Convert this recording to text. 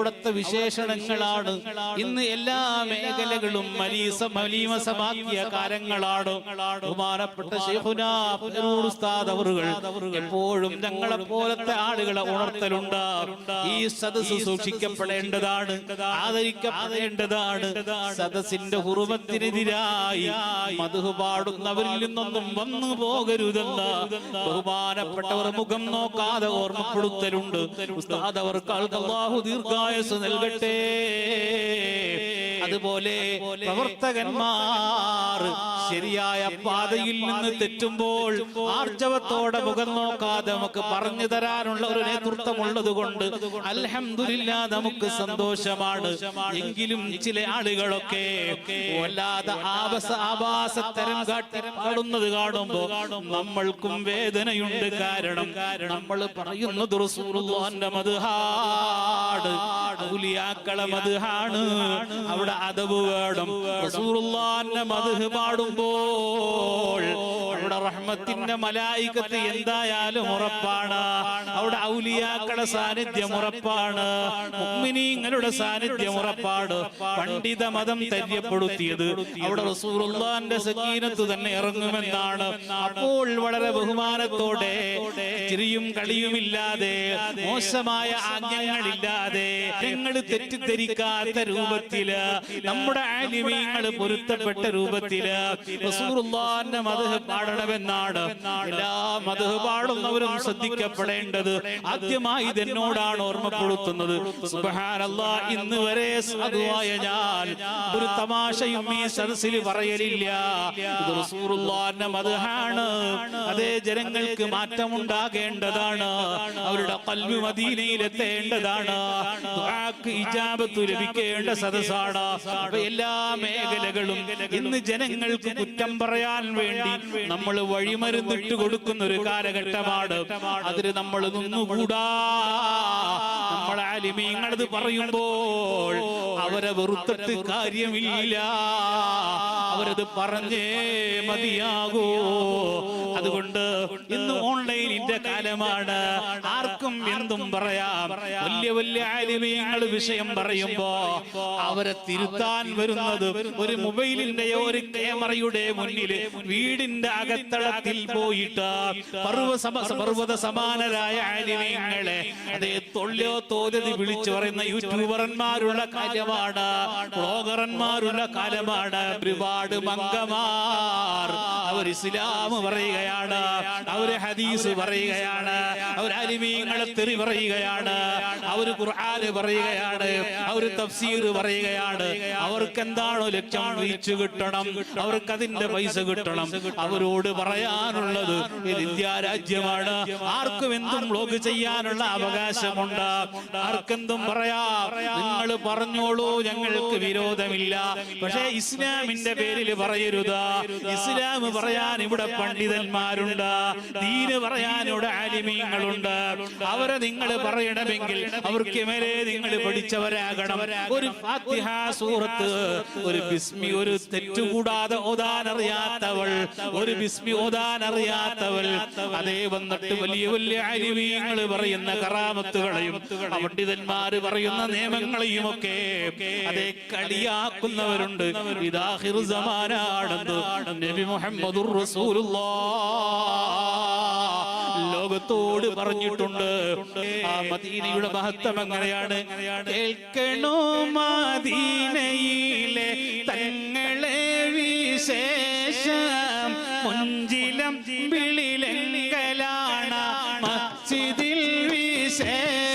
അവിടുത്തെ വിശേഷണങ്ങളാണ്. ഇന്ന് എല്ലാ മേഖലകളും മലീമസമാക്കിയ കാര്യങ്ങളാണ് ബഹുമാനപ്പെട്ട ശൈഖുനാ പുനരൂർ ഉസ്താദ് അവറുകൾ എപ്പോഴും ഞങ്ങളെ പോലത്തെ ആളുകളെ ഉണർത്തലുണ്ട്. ഈ സദസ് സൂക്ഷിക്കപ്പെടേണ്ടതാണ്. ആദരിക്കപ്പെടേണ്ടതാണ്. സദസ്സിന്റെ ഹുറുമത്തിനെതിരായി മധു പാടുന്നവരിൽ നിന്നൊന്നും വന്നു പോകരുതെന്ന് ബഹുമാനപ്പെട്ടവർ മുഖം നോക്കാതെ ഓർമ്മപ്പെടുത്തലുണ്ട്. ഉസ്താദ് അവർക്ക് അള്ളാഹു ദീർഘായസ് നൽകട്ടെ. അതുപോലെ പ്രവർത്തകന്മാർ ശരിയായ പാതയിൽ നിന്ന് തെറ്റുമ്പോൾ ആർജവത്തോടെ മുഖം നോക്കാതെ നമുക്ക് പറഞ്ഞു തരാനുള്ള ഒരു നേതൃത്വം ഉള്ളത് കൊണ്ട് അലഹമില്ല നമുക്ക് സന്തോഷമാണ്. എങ്കിലും ചില ആളുകളൊക്കെ വല്ലാതെ ആവസ തരം കാട്ടി പാടുന്നത് കാണുമ്പോ നമ്മൾക്കും വേദനയുണ്ട്. കാരണം നമ്മൾ പറയുന്നത് അവിടെ അദബ് വേണം റസൂലുള്ളാഹിന്റെ മദ്ഹ് പാടുമ്പോൾ നമ്മുടെ റഹ്മത്തിന്റെ മലായികത്ത് എന്തായാലും ഉറപ്പാണ്. അവിടെ ഔലിയാക്കളുടെ സാന്നിധ്യം ഉറപ്പാണ്. മുഅ്മിനീങ്ങളുടെ സാന്നിധ്യം ഉറപ്പാണ്. പണ്ഡിത മതം തെര്യപ്പെടുത്തിയത് അവിടെ റസൂറുള്ളാന്റെ സക്കീനത്ത് തന്നെ ഇറങ്ങുമെന്നാണ്. അപ്പോൾ വളരെ ബഹുമാനത്തോടെ ചിരിയും കളിയുമില്ലാതെ മോശമായ ആജ്ഞകളില്ലാതെ ഞങ്ങൾ തെറ്റിദ്ധരിക്കാത്ത രൂപത്തിൽ നമ്മുടെ ആലിമീങ്ങൾ പൊരുത്തപ്പെട്ട രൂപത്തിൽ റസൂറുള്ളാന്റെ മതഹ് പാടണമെന്നാണ്. എല്ലാ മതഹ് പാടുന്നവരും ശ്രദ്ധിക്കപ്പെടേണ്ടത് ആദ്യമായി ഇതെന്നോടാണ് ഓർമ്മപ്പെടുത്തുന്നത്. ഇന്ന് വരെ സാധുവായ ഞാൻ ഒരു തമാശയും ഈ സദസ്സിൽ പറയലില്ല. ഇത് റസൂലുള്ളാഹിന്റെ മതഹാണ് അതേ ജനങ്ങൾക്ക് മാറ്റമുണ്ടാകേണ്ടതാണ്. അവരുടെ കൽവി മദീനയിലെത്തേണ്ടതാണ്. ദുആക്ക് ഇജാബത്ത് ലഭിക്കേണ്ട സദസ്സാണ് എല്ലാ മേഖലകളും ഇന്ന് ജനങ്ങൾക്ക് കുറ്റം പറയാൻ വേണ്ടി നമ്മൾ വഴിമരുന്നിട്ട് കൊടുക്കുന്ന ഒരു കാലഘട്ടമാണ്. അതിന് നമ്മൾ നിന്നുകൂടാ. നമ്മളെ അലിമീങ്ങളത് പറയുമ്പോൾ അവരെ വെറുത്തിട്ട് കാര്യമില്ല. അവരത് പറഞ്ഞേ മതിയാകൂ. അതുകൊണ്ട് ഇന്ന് ഓൺലൈനിന്റെ കാലമാണ്. ആർക്കും എന്തും പറയാം. വലിയ വലിയ ആലിമീങ്ങൾ വിഷയം പറയുമ്പോ അവരെ തിരുത്താൻ വരുന്നത് ഒരു മൊബൈലിന്റെയോ ഒരു ക്യാമറയുടെ മുന്നിൽ വീടിന്റെ അകത്തളത്തിൽ പോയിട്ട് പർവ പർവത സമാനരായ ആലിമീങ്ങളെ അതേ തൊള്ളിയോ തോതതി വിളിച്ചു പറയുന്ന യൂട്യൂബർമാരുള്ള കാലമാണ് ബ്ലോഗർമാരുള്ള കാലമാണ് ഒരുപാട് മംഗമാർ അവർ ഇസ്ലാം പറയുകയാണ്. അവർ ഹദീസ് പറയുകയാണ്. അവർ അരിമീങ്ങളെ തെറി പറയുകയാണ്. അവർ ഖുർആൻ പറയുകയാണ്. അവർ തഫ്സീർ പറയുകയാണ്. അവർക്ക് എന്താണോ ലക്ഷ്യം? വീച്ചു കിട്ടണം. അവർക്ക് അതിന്റെ പൈസ കിട്ടണം. അവരോട് പറയാനുള്ളത് ഇന്ത്യ രാജ്യമാണ്. ആർക്കും എന്തും ബ്ലോഗ് ചെയ്യാനുള്ള അവകാശമുണ്ട്. ആർക്കെന്തും പറയാം. നിങ്ങൾ പറഞ്ഞോളൂ ഞങ്ങൾക്ക് വിരോധമില്ല. പക്ഷേ ഇസ്ലാമിന്റെ പേരിൽ പറയരുത്. ഇസ്ലാം പറയാൻ ഇവിടെ പണ്ഡിതന്മാരുണ്ട് ദീന് പറയാനോട് ആലിമീങ്ങളുണ്ട്. അവരെ നിങ്ങൾ പറയണമെങ്കിൽ അവർക്ക് മേലെ നിങ്ങൾ പഠിച്ചവരാകണം. ഒരു സൂറത്ത് ഒരു ബിസ്മി ഒരു തെറ്റുകൂടാതെ ഓതാൻ അറിയാത്തവൾ ഒരു ബിസ്മി ഓതാൻ അറിയാത്തവൾ അതേ വന്നിട്ട് വലിയ വലിയ അരിവീങ്ങൾ പറയുന്ന കറാമത്തുകളെയും പണ്ഡിതന്മാര് പറയുന്ന നിയമങ്ങളെയും ഒക്കെ അതേ കളിയാക്കുന്നവരുണ്ട്. ഇതാഹിർ സമാനാണെന്ന് നബി മുഹമ്മദുർ റസൂലുള്ളാഹ്. ലോകത്തോട് പറഞ്ഞിട്ടുണ്ട്. ആ മദീനയുടെ മഹത്വം എങ്ങനെയാണ്? കേൾക്കണോ മദീനയിലെ തങ്ങളെ വിശേഷം? മുഞ്ചിലം വിളിലെങ്കലാണ് മസ്ജിദിൽ വിശേഷം